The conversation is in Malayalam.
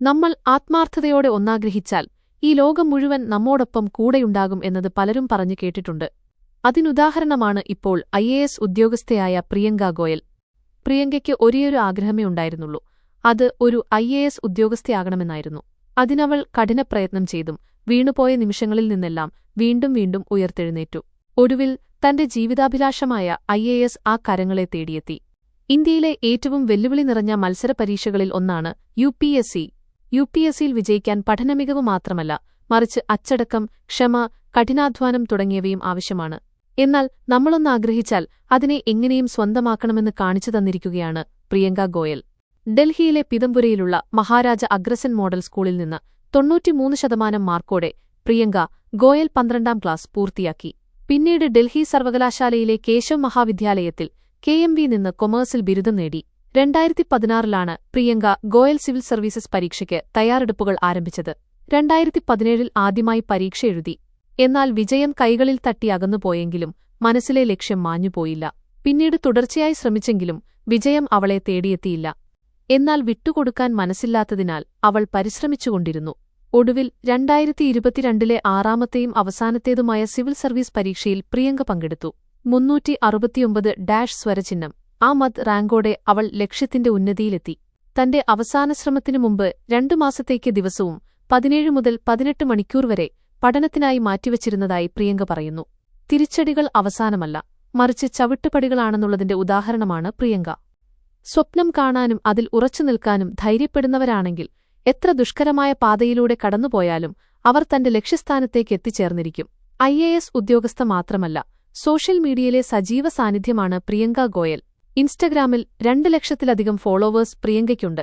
നമ്മൾ ആത്മാർത്ഥതയോടെ ഒന്നാഗ്രഹിച്ചാൽ ഈ ലോകം മുഴുവൻ നമ്മോടൊപ്പം കൂടെയുണ്ടാകും എന്നത് പലരും പറഞ്ഞു കേട്ടിട്ടുണ്ട്. അതിനുദാഹരണമാണ് ഇപ്പോൾ ഐ എ എസ് ഉദ്യോഗസ്ഥയായ പ്രിയങ്ക ഗോയൽ. പ്രിയങ്കയ്ക്ക് ഒരേയൊരു ആഗ്രഹമേ ഉണ്ടായിരുന്നുള്ളൂ. അത് ഒരു ഐ എ എസ് ഉദ്യോഗസ്ഥയാകണമെന്നായിരുന്നു. അതിനവൾ കഠിനപ്രയത്നം ചെയ്തും വീണുപോയ നിമിഷങ്ങളിൽ നിന്നെല്ലാം വീണ്ടും വീണ്ടും ഉയർത്തെഴുന്നേറ്റു. ഒടുവിൽ തന്റെ ജീവിതാഭിലാഷമായ ഐ എ എസ് ആ കരങ്ങളെ തേടിയെത്തി. ഇന്ത്യയിലെ ഏറ്റവും വെല്ലുവിളി നിറഞ്ഞ മത്സരപരീക്ഷകളിൽ ഒന്നാണ് U P S C. U P S സിയിൽ വിജയിക്കാൻ പഠനമികവ് മാത്രമല്ല മറിച്ച് അച്ചടക്കം ക്ഷമ കഠിനാധ്വാനം തുടങ്ങിയവയും ആവശ്യമാണ്. എന്നാൽ നമ്മളൊന്ന് ആഗ്രഹിച്ചാൽ അതിനെ എങ്ങനെയും സ്വന്തമാക്കണമെന്ന് കാണിച്ചു തന്നിരിക്കുകയാണ് പ്രിയങ്ക ഗോയൽ. ഡൽഹിയിലെ പിതംപുരയിലുള്ള മഹാരാജ അഗ്രസൻ മോഡൽ സ്കൂളിൽ നിന്ന് തൊണ്ണൂറ്റിമൂന്ന് ശതമാനം മാർക്കോടെ പ്രിയങ്ക ഗോയൽ പന്ത്രണ്ടാം ക്ലാസ് പൂർത്തിയാക്കി. പിന്നീട് ഡൽഹി സർവകലാശാലയിലെ കേശവ് മഹാവിദ്യാലയത്തിൽ കെ എം വി നിന്ന് കൊമേഴ്സിൽ ബിരുദം നേടി. രണ്ടായിരത്തി പതിനാറിലാണ് പ്രിയങ്ക ഗോയൽ സിവിൽ സർവീസസ് പരീക്ഷയ്ക്ക് തയ്യാറെടുപ്പുകൾ ആരംഭിച്ചത്. രണ്ടായിരത്തി പതിനേഴിൽ ആദ്യമായി പരീക്ഷ എഴുതി. എന്നാൽ വിജയം കൈകളിൽ തട്ടി അകന്നുപോയെങ്കിലും മനസ്സിലെ ലക്ഷ്യം മാഞ്ഞുപോയില്ല. പിന്നീട് തുടർച്ചയായി ശ്രമിച്ചെങ്കിലും വിജയം അവളെ തേടിയെത്തിയില്ല. എന്നാൽ വിട്ടുകൊടുക്കാൻ മനസ്സില്ലാത്തതിനാൽ അവൾ പരിശ്രമിച്ചുകൊണ്ടിരുന്നു. ഒടുവിൽ രണ്ടായിരത്തി ഇരുപത്തിരണ്ടിലെ ആറാമത്തെയും അവസാനത്തേതുമായ സിവിൽ സർവീസ് പരീക്ഷയിൽ പ്രിയങ്ക പങ്കെടുത്തു. മുന്നൂറ്റി അറുപത്തിയൊമ്പത് ഡാഷ് സ്വരചിഹ്നം. ആ മത് റാങ്കോടെ അവൾ ലക്ഷ്യത്തിന്റെ ഉന്നതിയിലെത്തി. തന്റെ അവസാന ശ്രമത്തിനു മുമ്പ് രണ്ടു മാസത്തേക്ക് ദിവസവും പതിനേഴ് മുതൽ പതിനെട്ട് മണിക്കൂർ വരെ പഠനത്തിനായി മാറ്റിവച്ചിരുന്നതായി പ്രിയങ്ക പറയുന്നു. തിരിച്ചടികൾ അവസാനമല്ല മറിച്ച് ചവിട്ടുപടികളാണെന്നുള്ളതിന്റെ ഉദാഹരണമാണ് പ്രിയങ്ക. സ്വപ്നം കാണാനും അതിൽ ഉറച്ചു നിൽക്കാനും ധൈര്യപ്പെടുന്നവരാണെങ്കിൽ എത്ര ദുഷ്കരമായ പാതയിലൂടെ കടന്നുപോയാലും അവർ തന്റെ ലക്ഷ്യസ്ഥാനത്തേക്ക് എത്തിച്ചേർന്നിരിക്കും. ഐ ഉദ്യോഗസ്ഥ മാത്രമല്ല സോഷ്യൽ മീഡിയയിലെ സജീവ സാന്നിധ്യമാണ് പ്രിയങ്ക ഗോയൽ. ഇൻസ്റ്റഗ്രാമിൽ രണ്ട് ലക്ഷത്തിലധികം ഫോളോവേഴ്സ് പ്രിയങ്കയ്ക്കുണ്ട്.